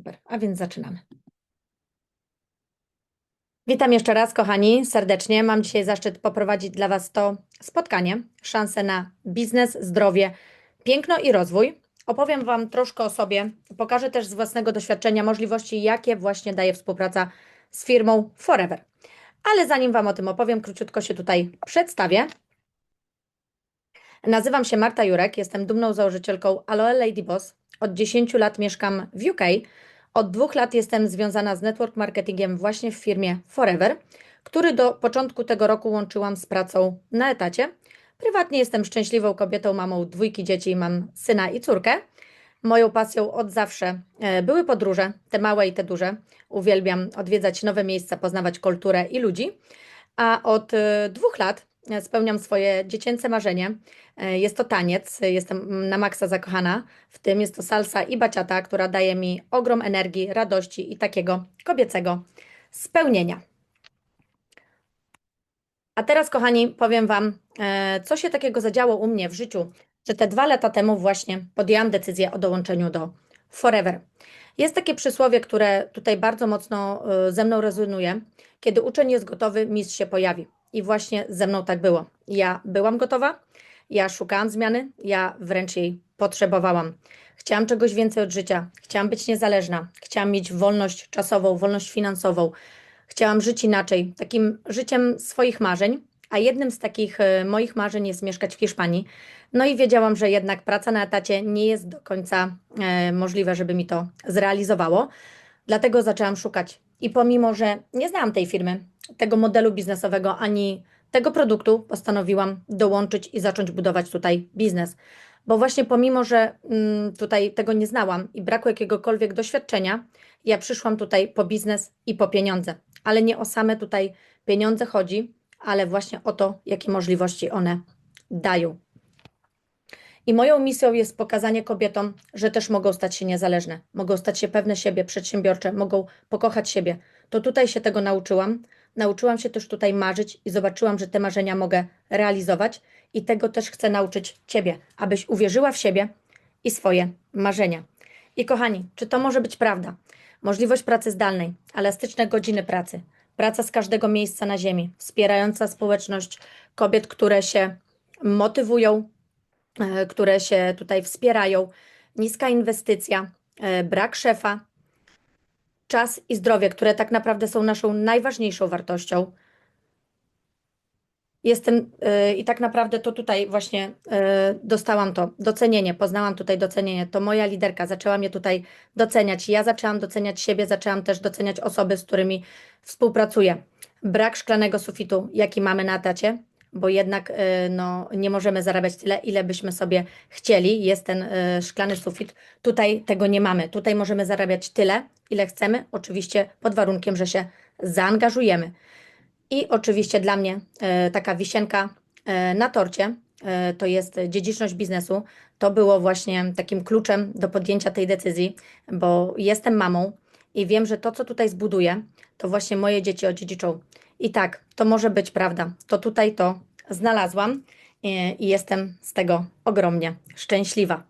Super, a więc zaczynamy. Witam jeszcze raz, kochani, serdecznie. Mam dzisiaj zaszczyt poprowadzić dla Was to spotkanie, szansę na biznes, zdrowie, piękno i rozwój. Opowiem Wam troszkę o sobie, pokażę też z własnego doświadczenia możliwości, jakie właśnie daje współpraca z firmą Forever. Ale zanim Wam o tym opowiem, króciutko się tutaj przedstawię. Nazywam się Marta Jurek, jestem dumną założycielką Aloe Lady Boss. Od 10 lat mieszkam w UK. Od dwóch lat jestem związana z network marketingiem właśnie w firmie Forever, który do początku tego roku łączyłam z pracą na etacie. Prywatnie jestem szczęśliwą kobietą, mamą dwójki dzieci, mam syna i córkę. Moją pasją od zawsze e, były podróże, te małe i te duże. Uwielbiam odwiedzać nowe miejsca, poznawać kulturę i ludzi. A od e, dwóch lat spełniam swoje dziecięce marzenie. E, Jest to taniec, jestem na maksa zakochana w tym. Jest to salsa i baciata, która daje mi ogrom energii, radości i takiego kobiecego spełnienia. A teraz, kochani, powiem Wam, e, co się takiego zadziało u mnie w życiu, że te dwa lata temu właśnie podjęłam decyzję o dołączeniu do Forever. Jest takie przysłowie, które tutaj bardzo mocno e, ze mną rezonuje. Kiedy uczeń jest gotowy, mistrz się pojawi. I właśnie ze mną tak było. Ja byłam gotowa, ja szukałam zmiany, ja wręcz jej potrzebowałam. Chciałam czegoś więcej od życia, chciałam być niezależna, chciałam mieć wolność czasową, wolność finansową, chciałam żyć inaczej, takim życiem swoich marzeń. A jednym z takich e, moich marzeń jest mieszkać w Hiszpanii. No i wiedziałam, że jednak praca na etacie nie jest do końca e, możliwe, żeby mi to zrealizowało. Dlatego zaczęłam szukać. I pomimo, że nie znałam tej firmy, tego modelu biznesowego ani tego produktu, postanowiłam dołączyć i zacząć budować tutaj biznes. Bo właśnie pomimo, że mm, tutaj tego nie znałam i braku jakiegokolwiek doświadczenia, ja przyszłam tutaj po biznes i po pieniądze. Ale nie o same tutaj pieniądze chodzi, ale właśnie o to, jakie możliwości one dają. I moją misją jest pokazanie kobietom, że też mogą stać się niezależne, mogą stać się pewne siebie, przedsiębiorcze, mogą pokochać siebie. To tutaj się tego nauczyłam. Nauczyłam się też tutaj marzyć i zobaczyłam, że te marzenia mogę realizować, i tego też chcę nauczyć Ciebie, abyś uwierzyła w siebie i swoje marzenia. I kochani, czy to może być prawda? Możliwość pracy zdalnej, elastyczne godziny pracy, praca z każdego miejsca na ziemi, wspierająca społeczność kobiet, które się motywują, e, które się tutaj wspierają, niska inwestycja, e, brak szefa, czas i zdrowie, które tak naprawdę są naszą najważniejszą wartością. Jestem yy, i tak naprawdę to tutaj właśnie yy, dostałam to docenienie, poznałam tutaj docenienie. To moja liderka zaczęła mnie tutaj doceniać. Ja zaczęłam doceniać siebie, zaczęłam też doceniać osoby, z którymi współpracuję. Brak szklanego sufitu, jaki mamy na etacie, bo jednak yy, no, nie możemy zarabiać tyle, ile byśmy sobie chcieli. Jest ten yy, szklany sufit. Tutaj tego nie mamy. Tutaj możemy zarabiać tyle, ile chcemy, oczywiście pod warunkiem, że się zaangażujemy. I oczywiście dla mnie e, taka wisienka e, na torcie e, to jest dziedziczność biznesu. To było właśnie takim kluczem do podjęcia tej decyzji, bo jestem mamą i wiem, że to, co tutaj zbuduję, to właśnie moje dzieci odziedziczą. I tak, to może być prawda. To tutaj to znalazłam i, i jestem z tego ogromnie szczęśliwa.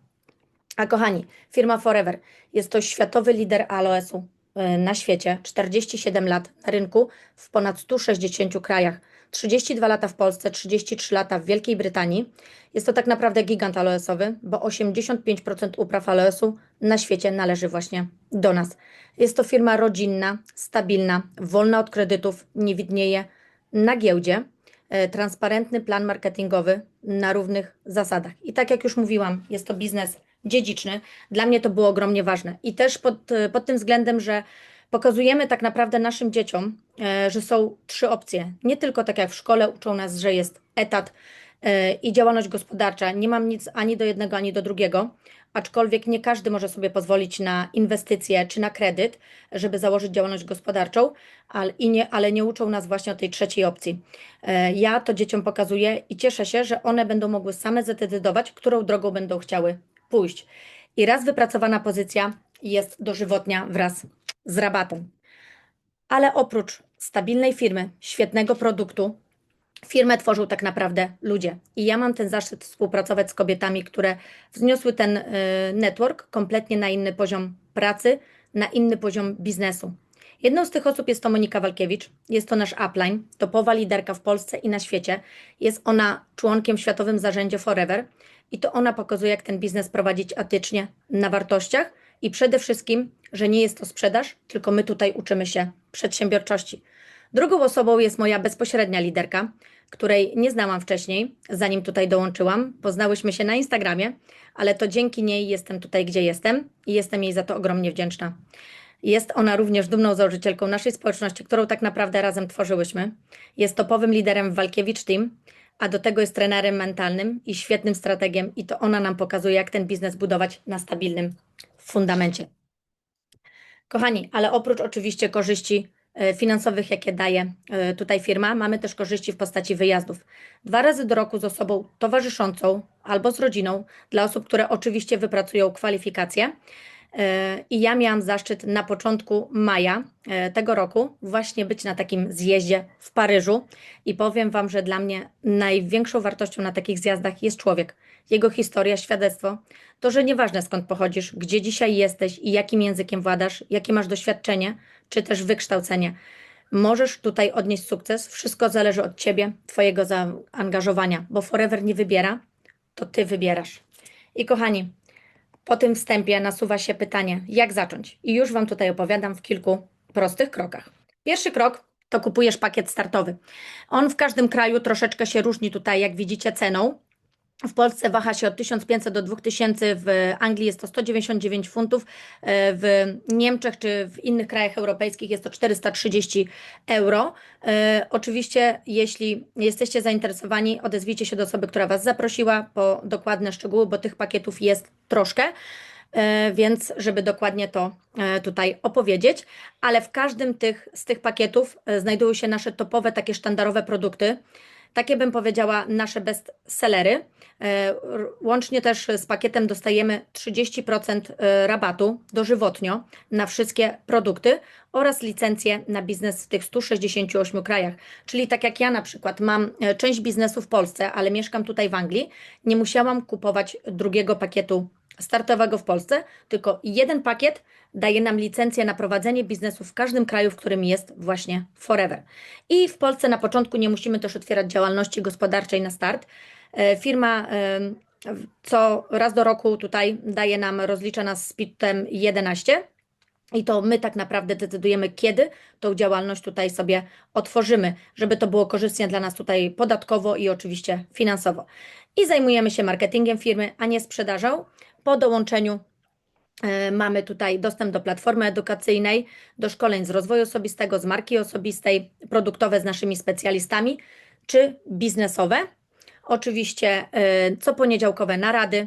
A kochani, firma Forever jest to światowy lider aloesu y, na świecie, 47 lat na rynku w ponad 160 krajach, 32 lata w Polsce, 33 lata w Wielkiej Brytanii. Jest to tak naprawdę gigant aloesowy, bo 85% upraw aloesu na świecie należy właśnie do nas. Jest to firma rodzinna, stabilna, wolna od kredytów, nie widnieje na giełdzie. E, Transparentny plan marketingowy na równych zasadach. I tak jak już mówiłam, jest to biznes dziedziczny. Dla mnie to było ogromnie ważne. I też pod, e, pod tym względem, że pokazujemy tak naprawdę naszym dzieciom, e, że są trzy opcje. Nie tylko tak jak w szkole uczą nas, że jest etat e, i działalność gospodarcza. Nie mam nic ani do jednego, ani do drugiego. Aczkolwiek nie każdy może sobie pozwolić na inwestycje czy na kredyt, żeby założyć działalność gospodarczą, ale, i nie, ale nie uczą nas właśnie o tej trzeciej opcji. E, Ja to dzieciom pokazuję i cieszę się, że one będą mogły same zdecydować, którą drogą będą chciały pójść. I raz wypracowana pozycja jest dożywotnia wraz z rabatem. Ale oprócz stabilnej firmy, świetnego produktu, firmę tworzą tak naprawdę ludzie. I ja mam ten zaszczyt współpracować z kobietami, które wzniosły ten y, network kompletnie na inny poziom pracy, na inny poziom biznesu. Jedną z tych osób jest to Monika Walkiewicz, jest to nasz upline, topowa liderka w Polsce i na świecie. Jest ona członkiem Światowym Zarządzie Forever i to ona pokazuje, jak ten biznes prowadzić etycznie, na wartościach i przede wszystkim, że nie jest to sprzedaż, tylko my tutaj uczymy się przedsiębiorczości. Drugą osobą jest moja bezpośrednia liderka, której nie znałam wcześniej, zanim tutaj dołączyłam. Poznałyśmy się na Instagramie, ale to dzięki niej jestem tutaj, gdzie jestem i jestem jej za to ogromnie wdzięczna. Jest ona również dumną założycielką naszej społeczności, którą tak naprawdę razem tworzyłyśmy. Jest topowym liderem w Walkiewicz Team, a do tego jest trenerem mentalnym i świetnym strategiem i to ona nam pokazuje, jak ten biznes budować na stabilnym fundamencie. Kochani, ale oprócz oczywiście korzyści e, finansowych, jakie daje e, tutaj firma, mamy też korzyści w postaci wyjazdów. Dwa razy do roku z osobą towarzyszącą albo z rodziną, dla osób, które oczywiście wypracują kwalifikacje. E, I ja miałam zaszczyt na początku maja tego roku właśnie być na takim zjeździe w Paryżu i powiem Wam, że dla mnie największą wartością na takich zjazdach jest człowiek, jego historia, świadectwo. To, że nieważne skąd pochodzisz, gdzie dzisiaj jesteś i jakim językiem władasz, jakie masz doświadczenie, czy też wykształcenie. Możesz tutaj odnieść sukces. Wszystko zależy od ciebie, twojego zaangażowania, bo Forever nie wybiera, to ty wybierasz. I kochani, po tym wstępie nasuwa się pytanie, jak zacząć? I już Wam tutaj opowiadam w kilku prostych krokach. Pierwszy krok to kupujesz pakiet startowy. On w każdym kraju troszeczkę się różni tutaj, jak widzicie, ceną. W Polsce waha się od 1500 do 2000, w Anglii jest to 199 funtów, e, w Niemczech czy w innych krajach europejskich jest to 430 euro. E, oczywiście, jeśli jesteście zainteresowani, odezwijcie się do osoby, która Was zaprosiła po dokładne szczegóły, bo tych pakietów jest troszkę. E, więc żeby dokładnie to tutaj opowiedzieć, ale w każdym tych, z tych pakietów znajdują się nasze topowe, takie sztandarowe produkty. Takie bym powiedziała nasze bestsellery. E, łącznie też z pakietem dostajemy 30% e, rabatu dożywotnio na wszystkie produkty oraz licencje na biznes w tych 168 krajach. Czyli tak jak ja na przykład mam e, część biznesu w Polsce, ale mieszkam tutaj w Anglii, nie musiałam kupować drugiego pakietu startowego w Polsce, tylko jeden pakiet daje nam licencję na prowadzenie biznesu w każdym kraju, w którym jest właśnie Forever. I w Polsce na początku nie musimy też otwierać działalności gospodarczej na start. E, firma co raz do roku tutaj daje nam, rozlicza nas z PIT-em 11. I to my tak naprawdę decydujemy, kiedy tą działalność tutaj sobie otworzymy, żeby to było korzystnie dla nas tutaj podatkowo i oczywiście finansowo. I zajmujemy się marketingiem firmy, a nie sprzedażą. Po dołączeniu e, mamy tutaj dostęp do platformy edukacyjnej, do szkoleń z rozwoju osobistego, z marki osobistej, produktowe z naszymi specjalistami, czy biznesowe. Oczywiście e, co poniedziałkowe narady,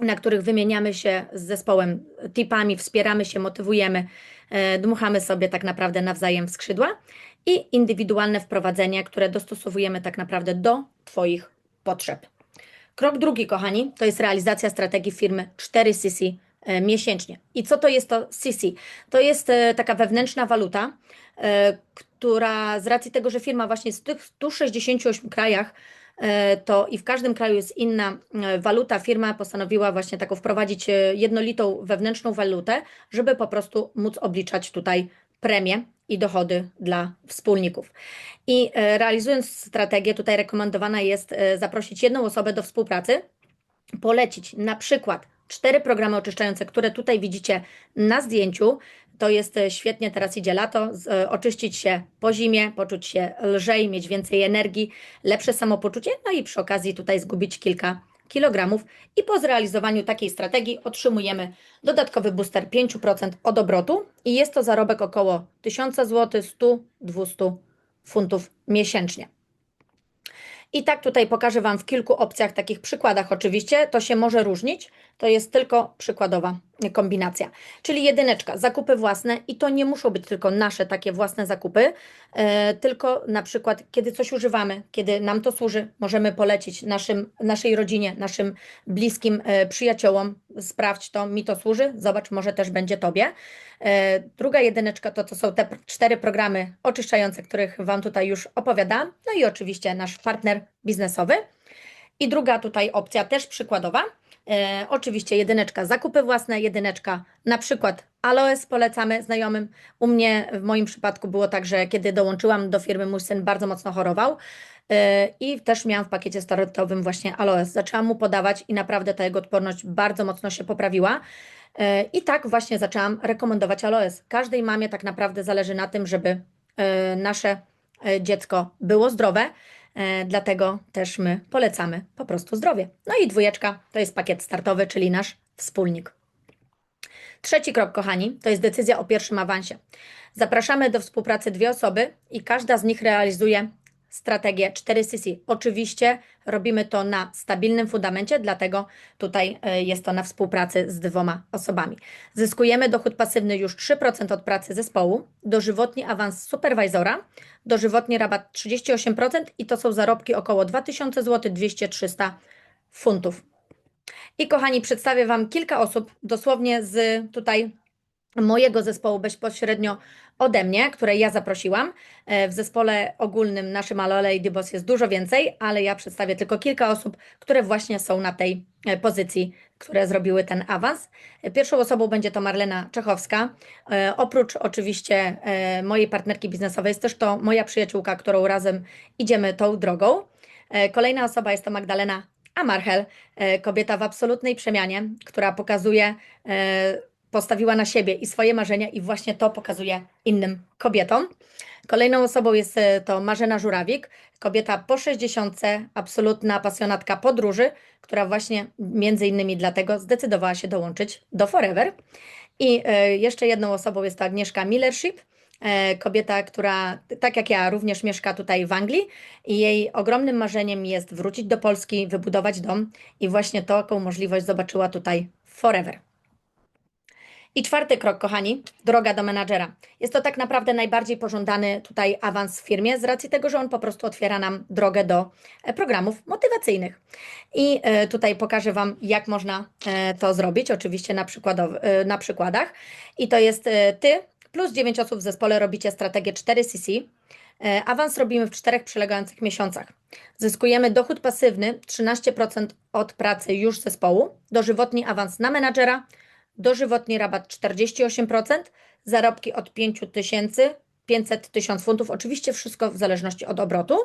na których wymieniamy się z zespołem tipami, wspieramy się, motywujemy, e, dmuchamy sobie tak naprawdę nawzajem w skrzydła i indywidualne wprowadzenie, które dostosowujemy tak naprawdę do Twoich potrzeb. Krok drugi, kochani, to jest realizacja strategii firmy 4CC e, miesięcznie. I co to jest to CC? To jest e, taka wewnętrzna waluta, e, która z racji tego, że firma właśnie jest w tych 168 krajach, to i w każdym kraju jest inna waluta, firma postanowiła właśnie taką wprowadzić jednolitą wewnętrzną walutę, żeby po prostu móc obliczać tutaj premię i dochody dla wspólników. I e, realizując strategię, tutaj rekomendowana jest e, zaprosić jedną osobę do współpracy, polecić na przykład cztery programy oczyszczające, które tutaj widzicie na zdjęciu. To jest e, świetnie, teraz idzie lato, oczyścić się po zimie, poczuć się lżej, mieć więcej energii, lepsze samopoczucie, no i przy okazji tutaj zgubić kilka kg i po zrealizowaniu takiej strategii otrzymujemy dodatkowy booster 5% od obrotu i jest to zarobek około 1000 zł, 100-200 funtów miesięcznie. I tak tutaj pokażę Wam w kilku opcjach, takich przykładach oczywiście, to się może różnić, to jest tylko przykładowa kombinacja. Czyli jedyneczka, zakupy własne i to nie muszą być tylko nasze takie własne zakupy, e, tylko na przykład kiedy coś używamy, kiedy nam to służy, możemy polecić naszym, naszej rodzinie, naszym bliskim e, przyjaciołom, sprawdź to, mi to służy, zobacz, może też będzie Tobie. E, druga jedyneczka to, to są te cztery programy oczyszczające, których Wam tutaj już opowiadam, no i oczywiście nasz partner biznesowy. I druga tutaj opcja też przykładowa, E, oczywiście jedyneczka zakupy własne, jedyneczka na przykład Aloes polecamy znajomym. U mnie w moim przypadku było tak, że kiedy dołączyłam do firmy, mój syn bardzo mocno chorował e, i też miałam w pakiecie startowym właśnie Aloes. Zaczęłam mu podawać i naprawdę ta jego odporność bardzo mocno się poprawiła. E, I tak właśnie zaczęłam rekomendować Aloes. Każdej mamie tak naprawdę zależy na tym, żeby e, nasze e, dziecko było zdrowe. E, Dlatego też my polecamy po prostu zdrowie. No i dwójeczka to jest pakiet startowy, czyli nasz wspólnik. Trzeci krok, kochani, to jest decyzja o pierwszym awansie. Zapraszamy do współpracy dwie osoby i każda z nich realizuje strategię 4CC. Oczywiście robimy to na stabilnym fundamencie, dlatego tutaj e, jest to na współpracy z dwoma osobami. Zyskujemy dochód pasywny już 3% od pracy zespołu, dożywotni awans superwizora, dożywotni rabat 38% i to są zarobki około 2000 zł, 200-300 funtów. I kochani, przedstawię Wam kilka osób, dosłownie z tutaj mojego zespołu bezpośrednio ode mnie, które ja zaprosiłam. E, W zespole ogólnym naszym Alo Lady Boss jest dużo więcej, ale ja przedstawię tylko kilka osób, które właśnie są na tej e, pozycji, które zrobiły ten awans. E, Pierwszą osobą będzie to Marlena Czechowska. Oprócz oczywiście mojej partnerki biznesowej jest też to moja przyjaciółka, którą razem idziemy tą drogą. Kolejna osoba jest to Magdalena Amarchel, kobieta w absolutnej przemianie, która pokazuje, postawiła na siebie i swoje marzenia, i właśnie to pokazuje innym kobietom. Kolejną osobą jest e, to Marzena Żurawik, kobieta po 60, absolutna pasjonatka podróży, która właśnie między innymi dlatego zdecydowała się dołączyć do Forever. I e, jeszcze jedną osobą jest to Agnieszka Millership, e, kobieta, która tak jak ja również mieszka tutaj w Anglii i jej ogromnym marzeniem jest wrócić do Polski, wybudować dom i właśnie taką możliwość zobaczyła tutaj Forever. I czwarty krok, kochani, droga do menadżera. Jest to tak naprawdę najbardziej pożądany tutaj awans w firmie, z racji tego, że on po prostu otwiera nam drogę do e, programów motywacyjnych. I e, tutaj pokażę Wam, jak można e, to zrobić, oczywiście na, na przykładach. I to jest Ty plus 9 osób w zespole robicie strategię 4CC. E, Awans robimy w czterech przylegających miesiącach. Zyskujemy dochód pasywny 13% od pracy już zespołu, dożywotni awans na menadżera, dożywotni rabat 48%, zarobki od 5 tysięcy, 500 tysiąc funtów, oczywiście wszystko w zależności od obrotu.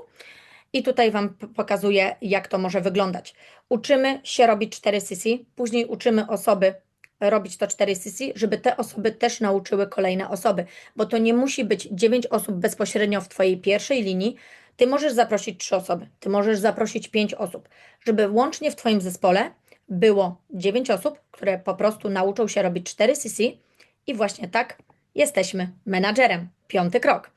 I tutaj Wam pokazuję, jak to może wyglądać. Uczymy się robić 4CC, później uczymy osoby robić to 4CC, żeby te osoby też nauczyły kolejne osoby, bo to nie musi być 9 osób bezpośrednio w Twojej pierwszej linii. Ty możesz zaprosić 3 osoby, Ty możesz zaprosić 5 osób, żeby łącznie w Twoim zespole było 9 osób, które po prostu nauczą się robić 4CC i właśnie tak jesteśmy menadżerem. Piąty krok.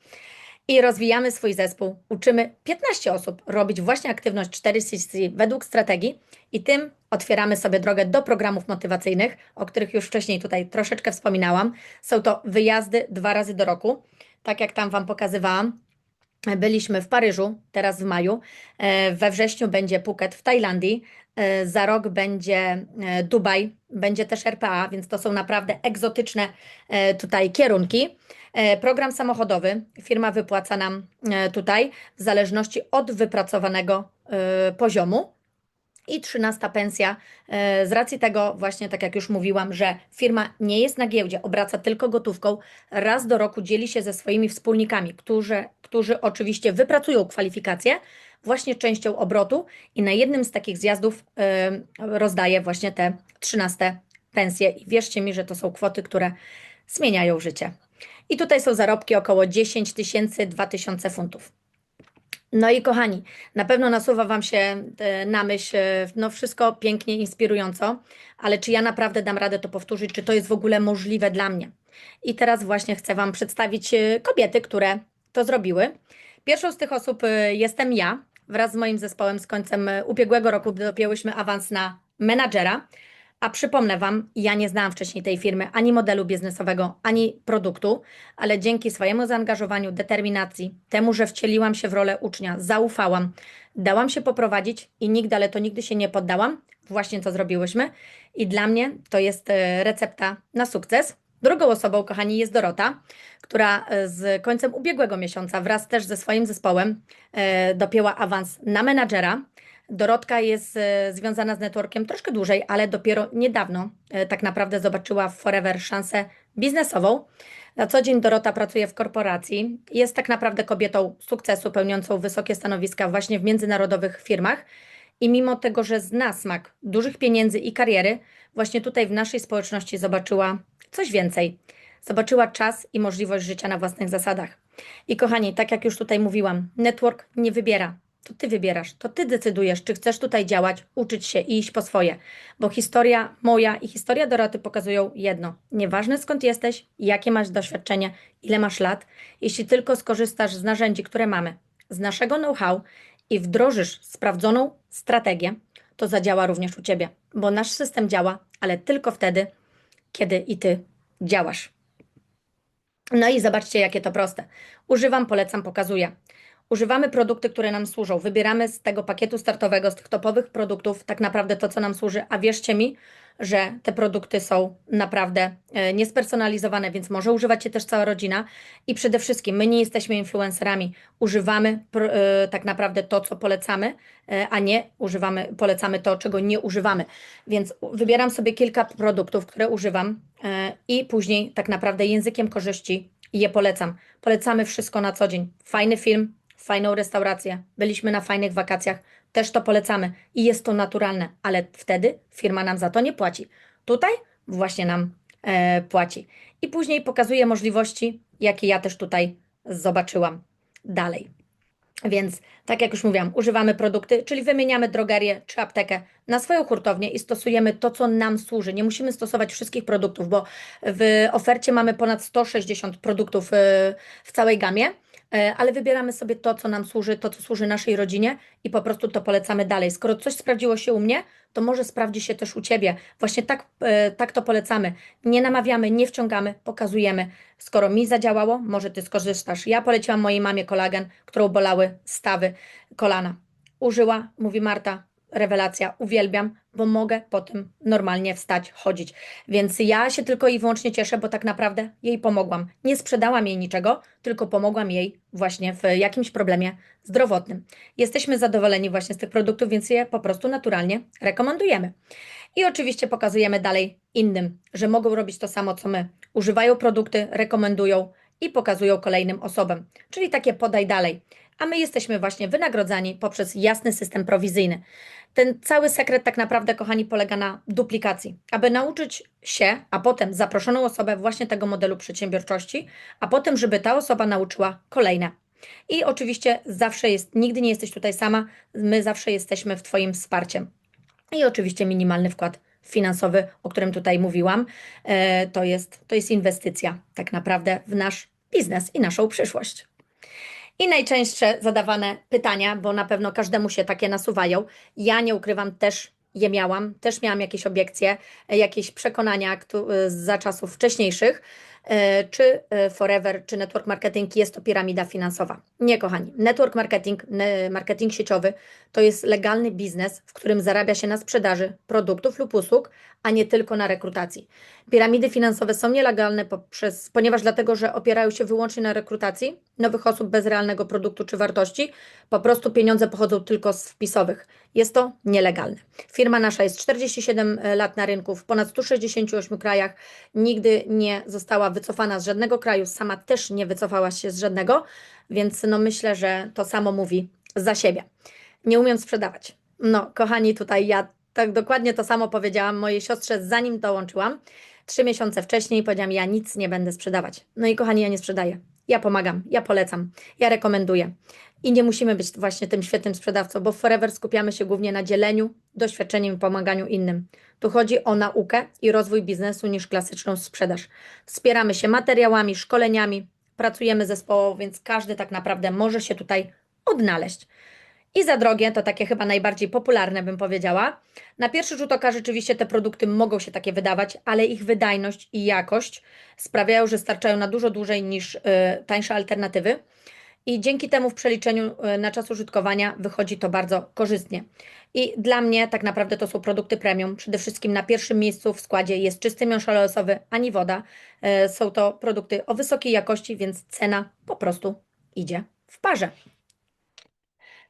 I rozwijamy swój zespół. Uczymy 15 osób robić właśnie aktywność 4CC według strategii i tym otwieramy sobie drogę do programów motywacyjnych, o których już wcześniej tutaj troszeczkę wspominałam. Są to wyjazdy dwa razy do roku, tak jak tam Wam pokazywałam. Byliśmy w Paryżu, teraz w maju. E, We wrześniu będzie Phuket w Tajlandii. E, Za rok będzie e, Dubaj, będzie też RPA, więc to są naprawdę egzotyczne e, tutaj kierunki. Program samochodowy firma wypłaca nam tutaj w zależności od wypracowanego poziomu. I trzynasta pensja, z racji tego, właśnie tak jak już mówiłam, że firma nie jest na giełdzie, obraca tylko gotówką, raz do roku dzieli się ze swoimi wspólnikami, którzy, którzy oczywiście wypracują kwalifikacje, właśnie częścią obrotu i na jednym z takich zjazdów rozdaje właśnie te trzynaste pensje. I wierzcie mi, że to są kwoty, które zmieniają życie. I tutaj są zarobki około 10 tysięcy, 2 tysiące funtów. No i kochani, na pewno nasuwa Wam się e, na myśl, e, no wszystko pięknie, inspirująco, ale czy ja naprawdę dam radę to powtórzyć, czy to jest w ogóle możliwe dla mnie? I teraz właśnie chcę Wam przedstawić e, kobiety, które to zrobiły. Pierwszą z tych osób jestem ja. Wraz z moim zespołem z końcem e, ubiegłego roku dopięłyśmy awans na menadżera. A przypomnę Wam, ja nie znałam wcześniej tej firmy, ani modelu biznesowego, ani produktu, ale dzięki swojemu zaangażowaniu, determinacji, temu, że wcieliłam się w rolę ucznia, zaufałam, dałam się poprowadzić i nigdy, ale to nigdy się nie poddałam. Właśnie co zrobiłyśmy. I dla mnie to jest e, recepta na sukces. Drugą osobą, kochani, jest Dorota, która e, z końcem ubiegłego miesiąca wraz też ze swoim zespołem e, dopięła awans na menadżera. Dorotka jest e, związana z networkiem troszkę dłużej, ale dopiero niedawno tak naprawdę zobaczyła w Forever szansę biznesową. Na co dzień Dorota pracuje w korporacji. Jest tak naprawdę kobietą sukcesu, pełniącą wysokie stanowiska właśnie w międzynarodowych firmach. I mimo tego, że zna smak dużych pieniędzy i kariery, właśnie tutaj w naszej społeczności zobaczyła coś więcej. Zobaczyła czas i możliwość życia na własnych zasadach. I kochani, tak jak już tutaj mówiłam, network nie wybiera. To ty wybierasz, to ty decydujesz, czy chcesz tutaj działać, uczyć się i iść po swoje. Bo historia moja i historia Doroty pokazują jedno. Nieważne skąd jesteś, jakie masz doświadczenie, ile masz lat, jeśli tylko skorzystasz z narzędzi, które mamy, z naszego know-how i wdrożysz sprawdzoną strategię, to zadziała również u ciebie. Bo nasz system działa, ale tylko wtedy, kiedy i ty działasz. No i zobaczcie, jakie to proste. Używam, polecam, pokazuję. Używamy produkty, które nam służą. Wybieramy z tego pakietu startowego, z tych topowych produktów, tak naprawdę to, co nam służy. A wierzcie mi, że te produkty są naprawdę e, niespersonalizowane, więc może używać je też cała rodzina. I przede wszystkim, my nie jesteśmy influencerami. Używamy e, tak naprawdę to, co polecamy, e, a nie używamy, polecamy to, czego nie używamy. Więc wybieram sobie kilka produktów, które używam i później tak naprawdę językiem korzyści je polecam. Polecamy wszystko na co dzień. Fajny film, fajną restaurację, byliśmy na fajnych wakacjach, też to polecamy i jest to naturalne, ale wtedy firma nam za to nie płaci. Tutaj właśnie nam e, płaci. I później pokazuje możliwości, jakie ja też tutaj zobaczyłam dalej. Więc, tak jak już mówiłam, używamy produkty, czyli wymieniamy drogerię czy aptekę na swoją hurtownię i stosujemy to, co nam służy. Nie musimy stosować wszystkich produktów, bo w ofercie mamy ponad 160 produktów e, w całej gamie ale wybieramy sobie to, co nam służy, to, co służy naszej rodzinie i po prostu to polecamy dalej. Skoro coś sprawdziło się u mnie, to może sprawdzi się też u Ciebie. Właśnie tak, e, tak to polecamy. Nie namawiamy, nie wciągamy, pokazujemy. Skoro mi zadziałało, może Ty skorzystasz. Ja poleciłam mojej mamie kolagen, którą bolały stawy kolana. Użyła, mówi Marta, rewelacja, uwielbiam, bo mogę po tym normalnie wstać, chodzić. Więc ja się tylko i wyłącznie cieszę, bo tak naprawdę jej pomogłam. Nie sprzedałam jej niczego, tylko pomogłam jej właśnie w jakimś problemie zdrowotnym. Jesteśmy zadowoleni właśnie z tych produktów, więc je po prostu naturalnie rekomendujemy. I oczywiście pokazujemy dalej innym, że mogą robić to samo co my. Używają produkty, rekomendują i pokazują kolejnym osobom. Czyli takie podaj dalej a my jesteśmy właśnie wynagrodzani poprzez jasny system prowizyjny. Ten cały sekret tak naprawdę, kochani, polega na duplikacji. Aby nauczyć się, a potem zaproszoną osobę właśnie tego modelu przedsiębiorczości, a potem, żeby ta osoba nauczyła kolejne. I oczywiście zawsze jest, nigdy nie jesteś tutaj sama, my zawsze jesteśmy w Twoim wsparciem. I oczywiście minimalny wkład finansowy, o którym tutaj mówiłam, e, to jest, to jest inwestycja tak naprawdę w nasz biznes i naszą przyszłość. I najczęstsze zadawane pytania, bo na pewno każdemu się takie nasuwają. Ja nie ukrywam, też je miałam, też miałam jakieś obiekcje, jakieś przekonania za czasów wcześniejszych. E, czy e, Forever, czy network marketing jest to piramida finansowa. Nie, kochani. Network marketing, marketing sieciowy to jest legalny biznes, w którym zarabia się na sprzedaży produktów lub usług, a nie tylko na rekrutacji. Piramidy finansowe są nielegalne poprzez, ponieważ dlatego, że opierają się wyłącznie na rekrutacji nowych osób bez realnego produktu czy wartości. Po prostu pieniądze pochodzą tylko z wpisowych. Jest to nielegalne. Firma nasza jest 47 e, lat na rynku w ponad 168 krajach. Nigdy nie została wycofana z żadnego kraju, sama też nie wycofała się z żadnego, więc no myślę, że to samo mówi za siebie. Nie umiem sprzedawać. No, kochani, tutaj ja tak dokładnie to samo powiedziałam mojej siostrze, zanim dołączyłam. Trzy miesiące wcześniej powiedziałam, ja nic nie będę sprzedawać. No i kochani, ja nie sprzedaję. Ja pomagam, ja polecam, ja rekomenduję. I nie musimy być właśnie tym świetnym sprzedawcą, bo w Forever skupiamy się głównie na dzieleniu, doświadczeniem i pomaganiu innym. Tu chodzi o naukę i rozwój biznesu niż klasyczną sprzedaż. Wspieramy się materiałami, szkoleniami, pracujemy zespołowo, więc każdy tak naprawdę może się tutaj odnaleźć. I za drogie, to takie chyba najbardziej popularne bym powiedziała. Na pierwszy rzut oka rzeczywiście te produkty mogą się takie wydawać, ale ich wydajność i jakość sprawiają, że starczają na dużo dłużej niż y, tańsze alternatywy. I dzięki temu w przeliczeniu y, na czas użytkowania wychodzi to bardzo korzystnie. I dla mnie tak naprawdę to są produkty premium. Przede wszystkim na pierwszym miejscu w składzie jest czysty miąższ oleosowy, ani woda. Y, są to produkty o wysokiej jakości, więc cena po prostu idzie w parze.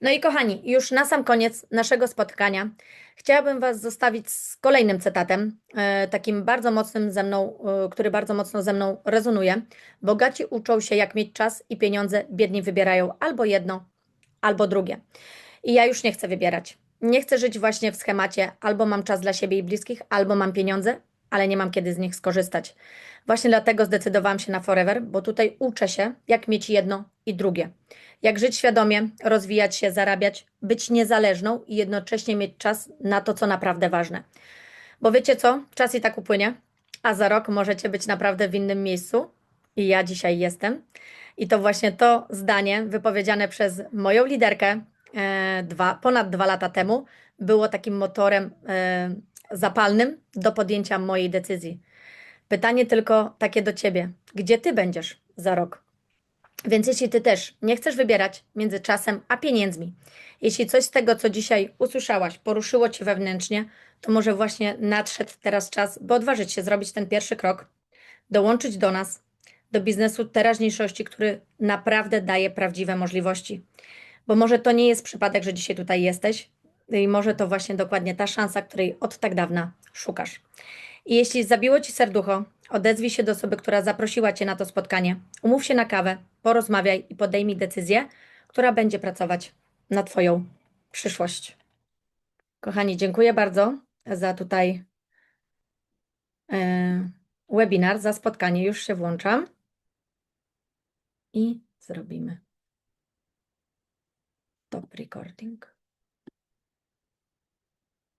No i kochani, już na sam koniec naszego spotkania chciałabym Was zostawić z kolejnym cytatem, e, takim bardzo mocnym ze mną, e, który bardzo mocno ze mną rezonuje. Bogaci uczą się, jak mieć czas i pieniądze, biedni wybierają albo jedno, albo drugie. I ja już nie chcę wybierać. Nie chcę żyć właśnie w schemacie albo mam czas dla siebie i bliskich, albo mam pieniądze, ale nie mam kiedy z nich skorzystać. Właśnie dlatego zdecydowałam się na Forever, bo tutaj uczę się, jak mieć jedno i drugie. Jak żyć świadomie, rozwijać się, zarabiać, być niezależną i jednocześnie mieć czas na to, co naprawdę ważne. Bo wiecie co? Czas i tak upłynie, a za rok możecie być naprawdę w innym miejscu i ja dzisiaj jestem. I to właśnie to zdanie wypowiedziane przez moją liderkę e, dwa, ponad dwa lata temu było takim motorem e, zapalnym do podjęcia mojej decyzji. Pytanie tylko takie do ciebie: gdzie ty będziesz za rok? Więc jeśli ty też nie chcesz wybierać między czasem a pieniędzmi, jeśli coś z tego, co dzisiaj usłyszałaś, poruszyło cię wewnętrznie, to może właśnie nadszedł teraz czas, by odważyć się zrobić ten pierwszy krok, dołączyć do nas, do biznesu teraźniejszości, który naprawdę daje prawdziwe możliwości. Bo może to nie jest przypadek, że dzisiaj tutaj jesteś, i może to właśnie dokładnie ta szansa, której od tak dawna szukasz. I jeśli zabiło ci serducho, odezwij się do osoby, która zaprosiła cię na to spotkanie. Umów się na kawę, porozmawiaj i podejmij decyzję, która będzie pracować na Twoją przyszłość. Kochani, dziękuję bardzo za tutaj e, webinar, za spotkanie. Już się włączam i zrobimy stop recording.